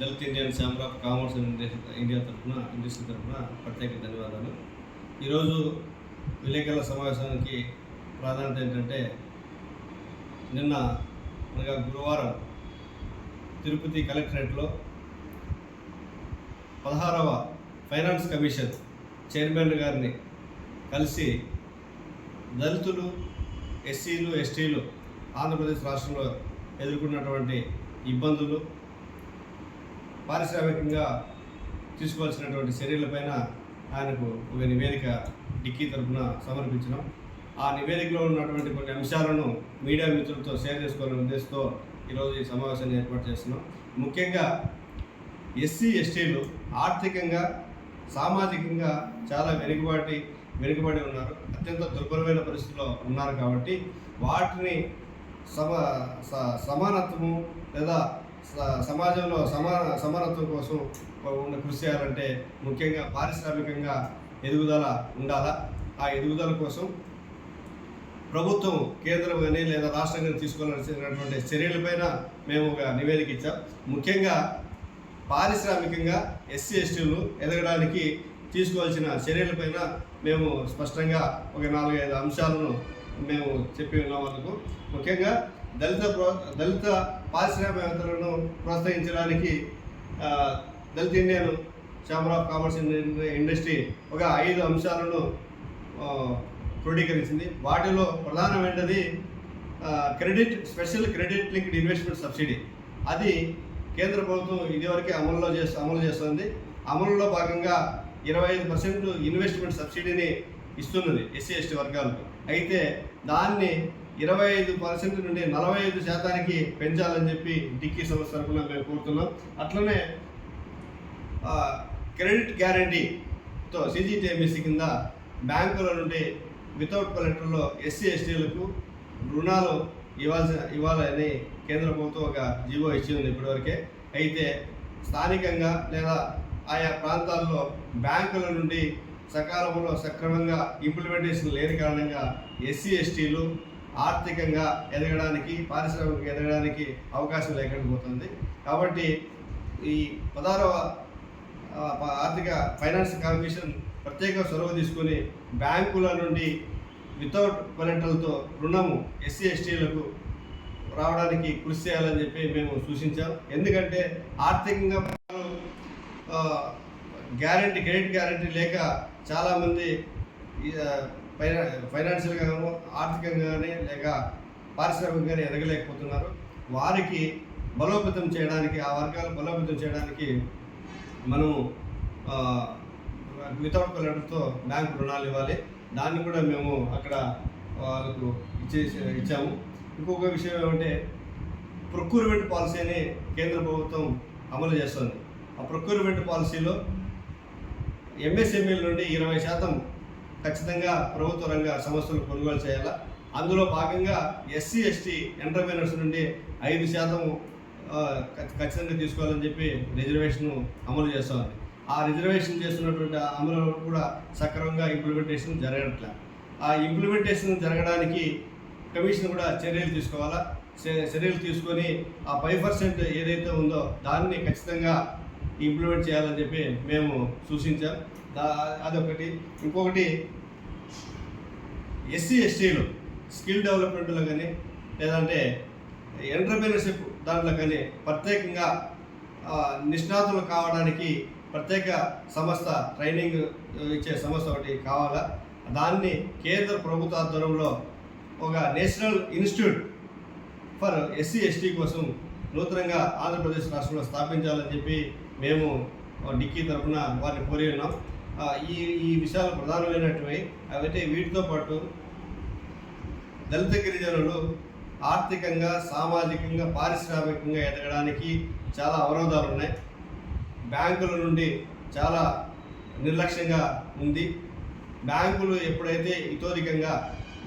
Dalit Indian chamber of commerce and India తరఫున industry తరఫున ప్రత్యేక ధన్యవాదాలు. ఈరోజు విలేకరుల సమావేశానికి ప్రాధాన్యత ఏంటంటే నిన్న అనగా గురువారం తిరుపతి కలెక్టరేట్లో పదహారవ ఫైనాన్స్ కమిషన్ చైర్మన్ గారిని కలిసి దళితులు ఎస్సీలు ఎస్టీలు ఆంధ్రప్రదేశ్ రాష్ట్రంలో ఎదుర్కొన్నటువంటి ఇబ్బందులు పారిశ్రామికంగా తీసుకోవాల్సినటువంటి చర్యలపైన ఆయనకు ఒక నివేదిక డిక్కీ తరఫున సమర్పించడం. ఆ నివేదికలో ఉన్నటువంటి కొన్ని అంశాలను మీడియా మిత్రులతో షేర్ చేసుకోవాలనే ఉద్దేశంతో ఈరోజు ఈ సమావేశాన్ని ఏర్పాటు చేస్తున్నాం. ముఖ్యంగా ఎస్సీ ఎస్టీలు ఆర్థికంగా సామాజికంగా చాలా వెనుకబాటి వెనుకబడి ఉన్నారు. అత్యంత దుర్బలమైన పరిస్థితిలో ఉన్నారు కాబట్టి వాటిని సమ స- సమానత్వము లేదా సమాజంలో సమాన సమానత్వం కోసం ఉన్న కృషి చేయాలంటే ముఖ్యంగా పారిశ్రామికంగా ఎదుగుదల ఉండాలా? ఆ ఎదుగుదల కోసం ప్రభుత్వం కేంద్రం కానీ లేదా రాష్ట్రం కానీ తీసుకోవాల్సినటువంటి చర్యలపైన మేము ఒక నివేదిక ఇచ్చాం. ముఖ్యంగా పారిశ్రామికంగా ఎస్సీ ఎస్టీలు ఎదగడానికి తీసుకోవాల్సిన చర్యలపైన మేము స్పష్టంగా ఒక నాలుగైదు అంశాలను మేము చెప్పి ఉన్నాం వాళ్ళకు ముఖ్యంగా దళిత ప్రో దళిత పారిశ్రామికవేత్తలను ప్రోత్సహించడానికి Dalit Dalit Indian chamber of commerce industry ఒక ఐదు అంశాలను క్రోడీకరించింది. వాటిలో ప్రధానమైనది credit special credit linked investment subsidy. అది కేంద్ర ప్రభుత్వం ఇదివరకే అమలులో చేస్తూ అమలు చేస్తుంది. అమలులో భాగంగా ఇరవై ఐదు పర్సెంట్ ఇన్వెస్ట్మెంట్ సబ్సిడీని ఇస్తున్నది ఎస్సీ ఎస్టీ వర్గాలకు. అయితే దాన్ని ఇరవై ఐదు పర్సెంట్ నుండి నలభై ఐదు శాతానికి పెంచాలని చెప్పి డిక్కీ సంస్థ తరఫున మేము కోరుతున్నాం. అట్లనే క్రెడిట్ గ్యారంటీతో సిజిటిఎంఎస్సి కింద బ్యాంకుల నుండి వితౌట్ కలెక్టర్లో ఎస్సీ ఎస్టీలకు రుణాలు ఇవ్వాల్సిన ఇవ్వాలని కేంద్ర ప్రభుత్వం ఒక జీవో ఇచ్చింది ఇప్పటివరకే. అయితే స్థానికంగా లేదా ఆయా ప్రాంతాల్లో బ్యాంకుల నుండి సకాలంలో సక్రమంగా ఇంప్లిమెంటేషన్ లేని కారణంగా ఎస్సీ ఎస్టీలు ఆర్థికంగా ఎదగడానికి పారిశ్రామిక ఎదగడానికి అవకాశం లేకుండా పోతుంది కాబట్టి ఈ పదహారవ ఆర్థిక ఫైనాన్స్ కమిషన్ ప్రత్యేక చొరవ తీసుకొని బ్యాంకుల నుండి వితౌట్ కొలెంటర్లతో రుణము ఎస్సీ ఎస్టీలకు రావడానికి కృషి చేయాలని చెప్పి మేము సూచించాం. ఎందుకంటే ఆర్థికంగా గ్యారంటీ క్రెడిట్ గ్యారంటీ లేక చాలామంది ఫైనా ఫైనాన్షియల్గా ఆర్థికంగా కానీ లేక పారిశ్రామికంగా ఎదగలేకపోతున్నారు. వారికి బలోపేతం చేయడానికి ఆ వర్గాలు బలోపేతం చేయడానికి మనం వితౌట్ కొలెటర్తో బ్యాంకు రుణాలు ఇవ్వాలి. దాన్ని కూడా మేము అక్కడ వాళ్ళకు ఇచ్చే ఇచ్చాము. ఇంకొక విషయం ఏమంటే ప్రొక్యూర్మెంట్ పాలసీని కేంద్ర ప్రభుత్వం అమలు చేస్తుంది. ఆ ప్రొక్యూర్మెంట్ పాలసీలో ఎంఎస్ఎంఈల నుండి ఇరవై శాతం ఖచ్చితంగా ప్రభుత్వ రంగ సంస్థలు కొనుగోలు చేయాలా? అందులో భాగంగా ఎస్సీ ఎస్టీ ఎంటర్ప్రైనర్స్ నుండి ఐదు శాతం ఖచ్చితంగా తీసుకోవాలని చెప్పి రిజర్వేషన్ అమలు చేస్తుంది ఆ రిజర్వేషన్ చేస్తున్నటువంటి అమలు కూడా సక్రమంగా ఇంప్లిమెంటేషన్ జరగట్లే. ఆ ఇంప్లిమెంటేషన్ జరగడానికి కమిషన్ కూడా చర్యలు తీసుకోవాలా? చర్యలు తీసుకొని ఆ ఫైవ్ పర్సెంట్ ఏదైతే ఉందో దాన్ని ఖచ్చితంగా ఇంప్లిమెంట్ చేయాలని చెప్పి మేము సూచించాం. దా అదొకటి. ఇంకొకటి ఎస్సీ ఎస్టీలు స్కిల్ డెవలప్మెంట్లో కానీ లేదంటే ఎంటర్ప్రీనర్షిప్ దాంట్లో కానీ ప్రత్యేకంగా నిష్ణాతులు కావడానికి ప్రత్యేక సంస్థ ట్రైనింగ్ ఇచ్చే సంస్థ ఒకటి కావాలా? దాన్ని కేంద్ర ప్రభుత్వ ఆధ్వర్యంలో ఒక national institute for SC ST కోసం నూతనంగా ఆంధ్రప్రదేశ్ రాష్ట్రంలో స్థాపించాలని చెప్పి మేము డిక్కీ తరఫున వారిని కోరి ఉన్నాం. ఈ ఈ విషయాలు ప్రధానమైనటువంటి అవైతే వీటితో పాటు దళిత గిరిజనులు ఆర్థికంగా సామాజికంగా పారిశ్రామికంగా ఎదగడానికి చాలా అవరోధాలు ఉన్నాయి. బ్యాంకుల నుండి చాలా నిర్లక్ష్యంగా ఉంది. బ్యాంకులు ఎప్పుడైతే ఇతోధికంగా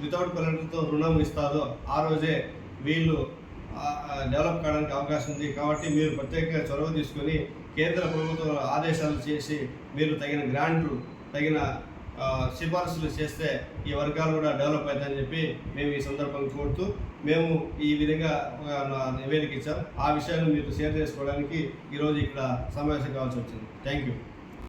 వితౌట్ కొలెంటర్తో రుణం ఇస్తారో ఆ రోజే వీళ్ళు డెవలప్ కావడానికి అవకాశం ఉంది. కాబట్టి మీరు ప్రత్యేకంగా చొరవ తీసుకొని కేంద్ర ప్రభుత్వ ఆదేశాలు చేసి మీరు తగిన గ్రాంట్లు తగిన సిఫార్సులు చేస్తే ఈ వర్గాలు కూడా డెవలప్ అవుతాయని చెప్పి మేము ఈ సందర్భంగా కోరుతూ మేము ఈ విధంగా ఒక నివేదిక ఇచ్చాం. ఆ విషయాన్ని మీరు షేర్ చేసుకోవడానికి ఈరోజు ఇక్కడ సమావేశం కావాల్సి వచ్చింది. Thank you.